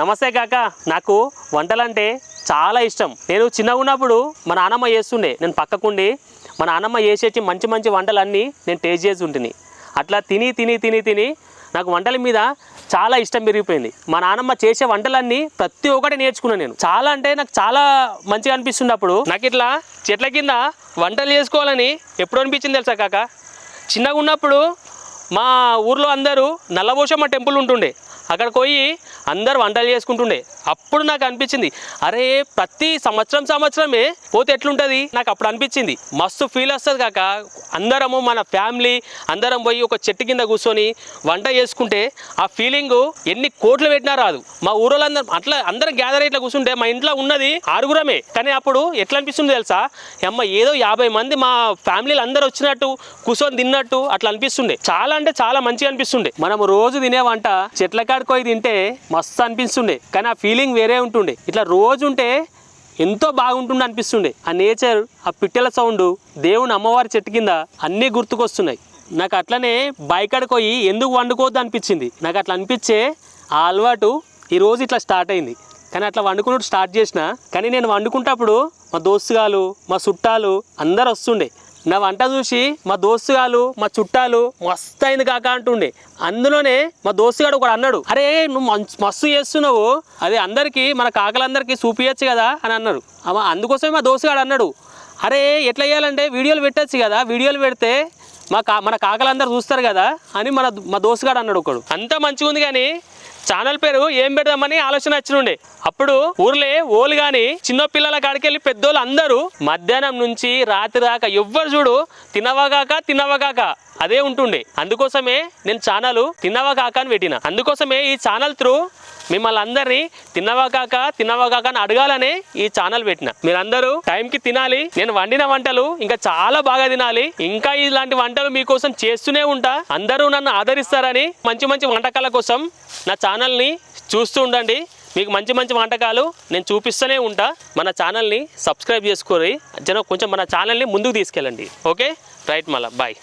నమస్తే కాక. నాకు వంటలంటే చాలా ఇష్టం. నేను చిన్నగా ఉన్నప్పుడు మా నాన్నమ్మ చేస్తుండే. నేను పక్కకుండి మా నాన్నమ్మ చేసేటి మంచి మంచి వంటలన్నీ నేను టేస్ట్ చేసి ఉంటుంది అట్లా తిని తిని తిని తిని నాకు వంటల మీద చాలా ఇష్టం పెరిగిపోయింది. మా నాన్నమ్మ చేసే వంటలన్నీ ప్రతి ఒక్కటి నేర్చుకున్నాను నేను. చాలా అంటే నాకు చాలా మంచిగా అనిపిస్తున్నప్పుడు నాకు ఇట్లా చెట్ల కింద వంటలు చేసుకోవాలని ఎప్పుడు అనిపించింది తెలుసా కాక? చిన్నగా ఉన్నప్పుడు మా ఊర్లో అందరూ నల్లబోషమ్మ టెంపుల్ ఉంటుండే. అక్కడికి పోయి అందరు వంటలు చేసుకుంటుండే. అప్పుడు నాకు అనిపించింది అరే ప్రతి సంవత్సరం సంవత్సరమే పోతే ఎట్లుంటుంది? నాకు అప్పుడు అనిపించింది. మస్తు ఫీల్ వస్తుంది కాక అందరము మన ఫ్యామిలీ అందరం పోయి ఒక చెట్టు కింద కూర్చొని వంట చేసుకుంటే ఆ ఫీలింగ్ ఎన్ని కోట్లు పెట్టినా రాదు. మా ఊరోళ్ళందరం అట్లా అందరం గ్యాదర్ ఇట్లా కూర్చుంటే మా ఇంట్లో ఉన్నది ఆరుగురమే. కానీ అప్పుడు ఎట్లా అనిపిస్తుంది తెలుసా? అమ్మ ఏదో యాభై మంది మా ఫ్యామిలీలు అందరూ వచ్చినట్టు కూర్చొని తిన్నట్టు అట్లా అనిపిస్తుండే. చాలా అంటే చాలా మంచిగా అనిపిస్తుండే. మనం రోజు తినే వంట చెట్ల కాడికి పోయి తింటే మస్తు అనిపిస్తుండే. కానీ ఆ ఫీల్ ఫీలింగ్ వేరే ఉంటుండే. ఇట్లా రోజు ఉంటే ఎంతో బాగుంటుండే అనిపిస్తుండే. ఆ నేచర్ ఆ పిట్టెల సౌండ్ దేవుని అమ్మవారి చెట్టు కింద అన్నీ గుర్తుకొస్తున్నాయి. నాకు అట్లనే బైకాడికి పోయి ఎందుకు వండుకోవద్దు అనిపించింది. నాకు అట్లా అనిపించే ఆ అలవాటు ఈరోజు ఇట్లా స్టార్ట్ అయింది. కానీ అట్లా వండుకున్నట్టు స్టార్ట్ చేసిన కానీ నేను వండుకుంటప్పుడు మా దోస్తుగాలు మా చుట్టాలు అందరు వస్తుండే. నా వంట చూసి మా దోస్తుగాలు మా చుట్టాలు మస్తు అయింది కాక అంటుండే. అందులోనే మా దోస్తుగాడు ఒకడు అన్నాడు అరే నువ్వు మస్తు చేస్తున్నావు. అది అందరికీ మన కాకలందరికీ చూపించచ్చు కదా అని అన్నారు. అందుకోసమే మా దోస్తుగాడు అన్నాడు అరే ఎట్లా చేయాలంటే వీడియోలు పెట్టచ్చు కదా వీడియోలు పెడితే మా కా మన కాకలందరూ చూస్తారు కదా అని మన మా దోస్తుగాడు అన్నాడు ఒకడు. అంతా మంచిగా ఉంది కానీ ఛానల్ పేరు ఏం పెడదామని ఆలోచన వచ్చినుండే. అప్పుడు ఊర్లే ఓలు గాని చిన్న పిల్లల కాడికెళ్ళి పెద్దోళ్ళు అందరూ మధ్యాహ్నం నుంచి రాత్రి దాకా ఎవ్వరు చూడు తినవగాక తినవగాక అదే ఉంటుండే. అందుకోసమే నేను ఛానల్ తిన్నవా కాక అని పెట్టిన. అందుకోసమే ఈ ఛానల్ త్రూ మిమ్మల్ని అందరినీ తిన్నవా కాక తిన్నవా కాక అని అడగాలని ఈ ఛానల్ పెట్టిన. మీరందరూ టైంకి తినాలి. నేను వండిన వంటలు ఇంకా చాలా బాగా తినాలి. ఇంకా ఇలాంటి వంటలు మీకోసం చేస్తూనే ఉంటా. అందరూ నన్ను ఆదరిస్తారని మంచి మంచి వంటకాల కోసం నా ఛానల్ని చూస్తూ ఉండండి. మీకు మంచి మంచి వంటకాలు నేను చూపిస్తూనే ఉంటా. మన ఛానల్ని సబ్స్క్రైబ్ చేసుకోరి. జనం కొంచెం మన ఛానల్ని ముందుకు తీసుకెళ్ళండి. ఓకే రైట్ మళ్ళా. బాయ్